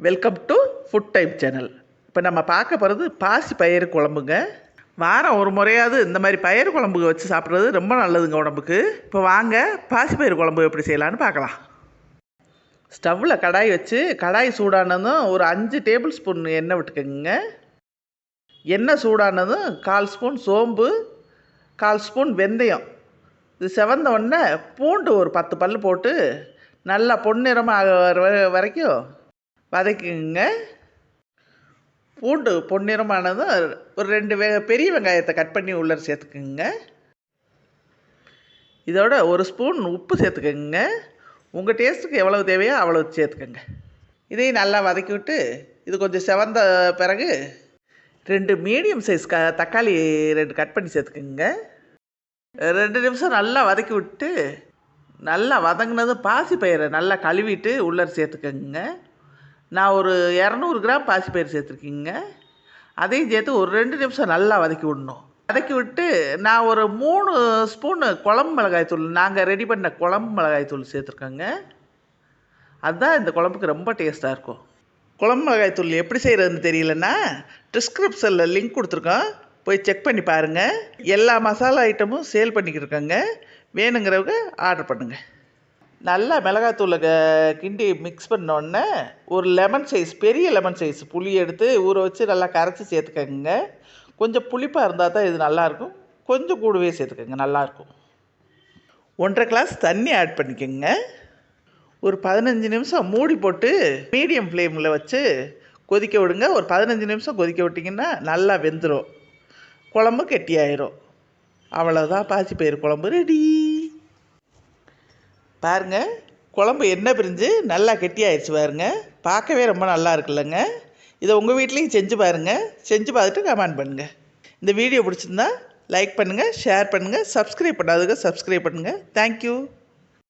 Welcome to food type channel இப்போ நம்ம பார்க்க போகிறது பாசி பயிறு குழம்புங்க. வாரம் ஒரு முறையாவது இந்த மாதிரி பயிறு குழம்புக்கு வச்சு சாப்பிட்றது ரொம்ப நல்லதுங்க உடம்புக்கு. இப்போ வாங்க பாசி பயிறு குழம்பு எப்படி செய்யலான்னு பார்க்கலாம். ஸ்டவ்வில் கடாய் வச்சு கடாய் சூடானதும் ஒரு அஞ்சு டேபிள் ஸ்பூன் எண்ணெய் விட்டுக்கோங்க. எண்ணெய் சூடானதும் கால் ஸ்பூன் சோம்பு கால் ஸ்பூன் வெந்தயம். இது செவந்த உடனே பூண்டு ஒரு பத்து பல் போட்டு நல்லா பொன்னிறமாக வர வர- வரைக்கும் வதக்கிங்க பூண்டு பொன்னிறமானதும் ஒரு ரெண்டு வெ பெரிய வெங்காயத்தை கட் பண்ணி உள்ளே சேர்த்துக்குங்க. இதோட ஒரு ஸ்பூன் உப்பு சேர்த்துக்கோங்க. உங்கள் டேஸ்ட்டுக்கு எவ்வளவு தேவையோ அவ்வளோ சேர்த்துக்கோங்க. இதையும் நல்லா வதக்கி விட்டு இது கொஞ்சம் செவந்த பிறகு ரெண்டு மீடியம் சைஸ் க தக்காளி ரெண்டு கட் பண்ணி சேர்த்துக்குங்க. ரெண்டு நிமிஷம் நல்லா வதக்கி விட்டு நல்லா வதங்கினதும் பாசி பயிரை நல்லா கழுவிட்டு உள்ளே சேர்த்துக்கோங்க. நான் ஒரு இரநூறு கிராம் பாசிப்பயிறு சேர்த்துருக்கீங்க. அதையும் சேர்த்து ஒரு ரெண்டு நிமிஷம் நல்லா வதக்கி விடணும். வதக்கி விட்டு நான் ஒரு மூணு ஸ்பூனு குழம்பு மிளகாய் தூள் நாங்கள் ரெடி பண்ண குழம்பு மிளகாய் தூள் சேர்த்துருக்கோங்க. அதுதான் இந்த குழம்புக்கு ரொம்ப டேஸ்ட்டாக இருக்கும். குழம்பு மிளகாய் தூள் எப்படி செய்கிறதுன்னு தெரியலன்னா டிஸ்கிரிப்ஷனில் லிங்க் கொடுத்துருக்கோம். போய் செக் பண்ணி பாருங்கள் எல்லா மசாலா ஐட்டமும் சேல் பண்ணிக்கிட்டு இருக்கோங்க. வேணுங்கிறவங்க ஆர்டர் பண்ணுங்கள் நல்லா மிளகாத்தூளை கிண்டி மிக்ஸ் பண்ணோடனே ஒரு லெமன் சைஸ் பெரிய லெமன் சைஸ் புளி எடுத்து ஊற வச்சு நல்லா கரைச்சி சேர்த்துக்கோங்க. கொஞ்சம் புளிப்பாக இருந்தால் தான் இது நல்லாயிருக்கும். கொஞ்சம் கூடவே சேர்த்துக்கங்க நல்லாயிருக்கும். ஒன்றரை கிளாஸ் தண்ணி ஆட் பண்ணிக்கோங்க. ஒரு பதினஞ்சு நிமிஷம் மூடி போட்டு மீடியம் ஃப்ளேமில் வச்சு கொதிக்க விடுங்க. ஒரு பதினஞ்சு நிமிஷம் கொதிக்க விட்டிங்கன்னா நல்லா வெந்துடும் குழம்பு கெட்டியாயிரும். அவ்வளோதான் பாசிப்பயிறு குழம்பு ரெடி பாருங்க குழம்பு எண்ணெய் பிரிஞ்சு நல்லா கெட்டியாயிடுச்சு பாருங்க. பார்க்கவே ரொம்ப நல்லா இருக்குல்லங்க. இதை உங்கள் வீட்லேயும் செஞ்சு பாருங்கள் செஞ்சு பார்த்துட்டு கமெண்ட் பண்ணுங்கள் இந்த வீடியோ பிடிச்சிருந்தா லைக் பண்ணுங்கள் ஷேர் பண்ணுங்கள் சப்ஸ்கிரைப் பண்ணாதுங்க சப்ஸ்கிரைப் பண்ணுங்கள் தேங்க்யூ